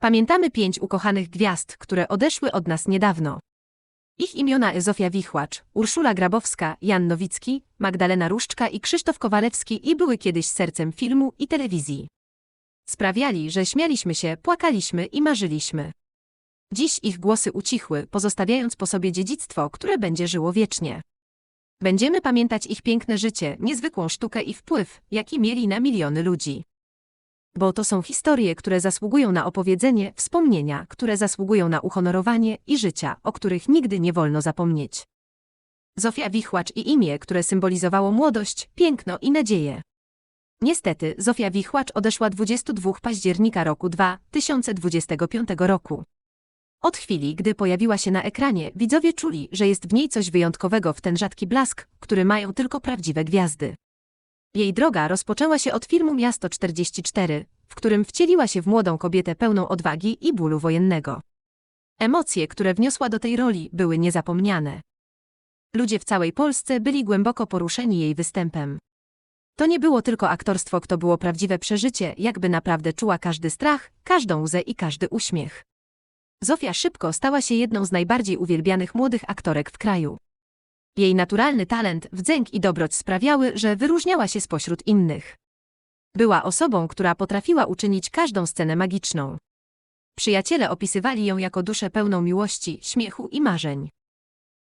Pamiętamy pięć ukochanych gwiazd, które odeszły od nas niedawno. Ich imiona Zofia Wichłacz, Urszula Grabowska, Jan Nowicki, Magdalena Różczka i Krzysztof Kowalewski i były kiedyś sercem filmu i telewizji. Sprawiali, że śmialiśmy się, płakaliśmy i marzyliśmy. Dziś ich głosy ucichły, pozostawiając po sobie dziedzictwo, które będzie żyło wiecznie. Będziemy pamiętać ich piękne życie, niezwykłą sztukę i wpływ, jaki mieli na miliony ludzi. Bo to są historie, które zasługują na opowiedzenie, wspomnienia, które zasługują na uhonorowanie i życia, o których nigdy nie wolno zapomnieć. Zofia Wichłacz i imię, które symbolizowało młodość, piękno i nadzieję. Niestety, Zofia Wichłacz odeszła 22 października roku 2025 roku. Od chwili, gdy pojawiła się na ekranie, widzowie czuli, że jest w niej coś wyjątkowego w ten rzadki blask, który mają tylko prawdziwe gwiazdy. Jej droga rozpoczęła się od filmu Miasto 44, w którym wcieliła się w młodą kobietę pełną odwagi i bólu wojennego. Emocje, które wniosła do tej roli, były niezapomniane. Ludzie w całej Polsce byli głęboko poruszeni jej występem. To nie było tylko aktorstwo, to było prawdziwe przeżycie, jakby naprawdę czuła każdy strach, każdą łzę i każdy uśmiech. Zofia szybko stała się jedną z najbardziej uwielbianych młodych aktorek w kraju. Jej naturalny talent, wdzęk i dobroć sprawiały, że wyróżniała się spośród innych. Była osobą, która potrafiła uczynić każdą scenę magiczną. Przyjaciele opisywali ją jako duszę pełną miłości, śmiechu i marzeń.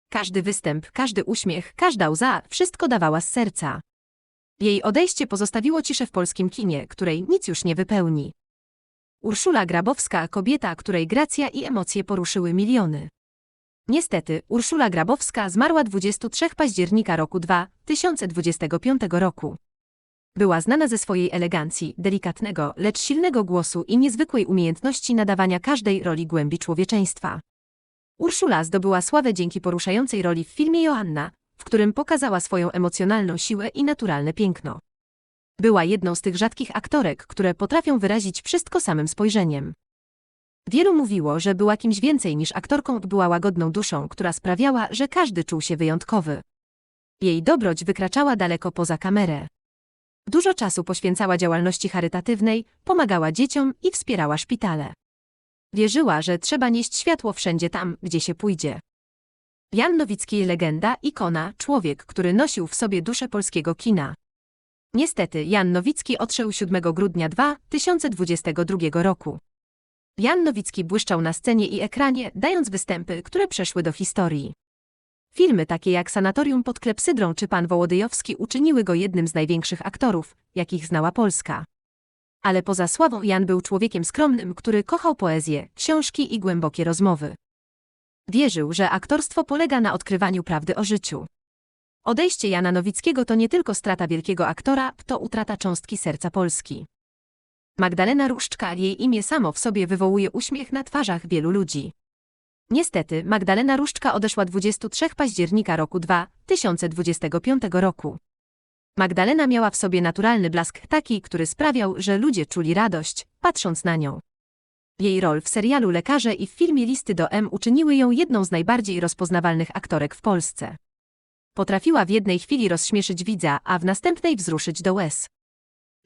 Każdy występ, każdy uśmiech, każda łza, wszystko dawała z serca. Jej odejście pozostawiło ciszę w polskim kinie, której nic już nie wypełni. Urszula Grabowska, kobieta, której gracja i emocje poruszyły miliony. Niestety, Urszula Grabowska zmarła 23 października roku 2025 roku. Była znana ze swojej elegancji, delikatnego, lecz silnego głosu i niezwykłej umiejętności nadawania każdej roli głębi człowieczeństwa. Urszula zdobyła sławę dzięki poruszającej roli w filmie Joanna, w którym pokazała swoją emocjonalną siłę i naturalne piękno. Była jedną z tych rzadkich aktorek, które potrafią wyrazić wszystko samym spojrzeniem. Wielu mówiło, że była kimś więcej niż aktorką, była łagodną duszą, która sprawiała, że każdy czuł się wyjątkowy. Jej dobroć wykraczała daleko poza kamerę. Dużo czasu poświęcała działalności charytatywnej, pomagała dzieciom i wspierała szpitale. Wierzyła, że trzeba nieść światło wszędzie tam, gdzie się pójdzie. Jan Nowicki legenda, ikona, człowiek, który nosił w sobie duszę polskiego kina. Niestety, Jan Nowicki odszedł 7 grudnia 2022 roku. Jan Nowicki błyszczał na scenie i ekranie, dając występy, które przeszły do historii. Filmy takie jak Sanatorium pod Klepsydrą czy Pan Wołodyjowski uczyniły go jednym z największych aktorów, jakich znała Polska. Ale poza sławą Jan był człowiekiem skromnym, który kochał poezję, książki i głębokie rozmowy. Wierzył, że aktorstwo polega na odkrywaniu prawdy o życiu. Odejście Jana Nowickiego to nie tylko strata wielkiego aktora, to utrata cząstki serca Polski. Magdalena Różczka, jej imię samo w sobie wywołuje uśmiech na twarzach wielu ludzi. Niestety, Magdalena Różczka odeszła 23 października roku 2025 roku. Magdalena miała w sobie naturalny blask taki, który sprawiał, że ludzie czuli radość, patrząc na nią. Jej rol w serialu Lekarze i w filmie Listy do M uczyniły ją jedną z najbardziej rozpoznawalnych aktorek w Polsce. Potrafiła w jednej chwili rozśmieszyć widza, a w następnej wzruszyć do łez.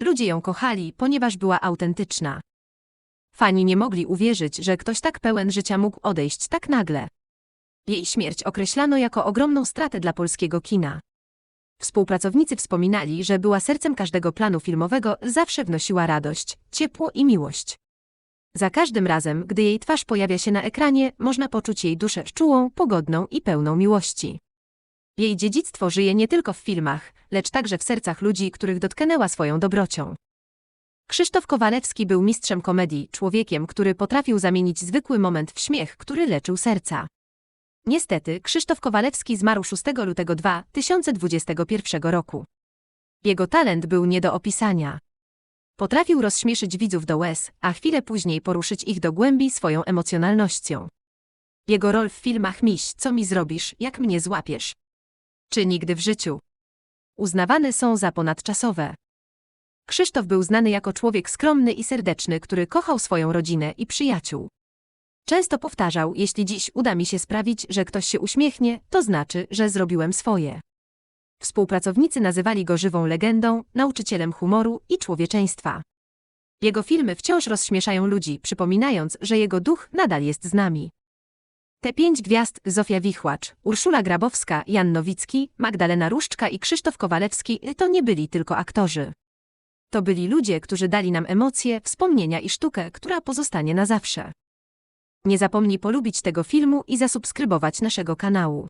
Ludzie ją kochali, ponieważ była autentyczna. Fani nie mogli uwierzyć, że ktoś tak pełen życia mógł odejść tak nagle. Jej śmierć określano jako ogromną stratę dla polskiego kina. Współpracownicy wspominali, że była sercem każdego planu filmowego, zawsze wnosiła radość, ciepło i miłość. Za każdym razem, gdy jej twarz pojawia się na ekranie, można poczuć jej duszę czułą, pogodną i pełną miłości. Jej dziedzictwo żyje nie tylko w filmach, lecz także w sercach ludzi, których dotknęła swoją dobrocią. Krzysztof Kowalewski był mistrzem komedii, człowiekiem, który potrafił zamienić zwykły moment w śmiech, który leczył serca. Niestety, Krzysztof Kowalewski zmarł 6 lutego 2021 roku. Jego talent był nie do opisania. Potrafił rozśmieszyć widzów do łez, a chwilę później poruszyć ich do głębi swoją emocjonalnością. Jego rol w filmach Miś, co mi zrobisz, jak mnie złapiesz? Czy nigdy w życiu? Uznawane są za ponadczasowe. Krzysztof był znany jako człowiek skromny i serdeczny, który kochał swoją rodzinę i przyjaciół. Często powtarzał, jeśli dziś uda mi się sprawić, że ktoś się uśmiechnie, to znaczy, że zrobiłem swoje. Współpracownicy nazywali go żywą legendą, nauczycielem humoru i człowieczeństwa. Jego filmy wciąż rozśmieszają ludzi, przypominając, że jego duch nadal jest z nami. Te pięć gwiazd Zofia Wichłacz, Urszula Grabowska, Jan Nowicki, Magdalena Różczka i Krzysztof Kowalewski to nie byli tylko aktorzy. To byli ludzie, którzy dali nam emocje, wspomnienia i sztukę, która pozostanie na zawsze. Nie zapomnij polubić tego filmu i zasubskrybować naszego kanału.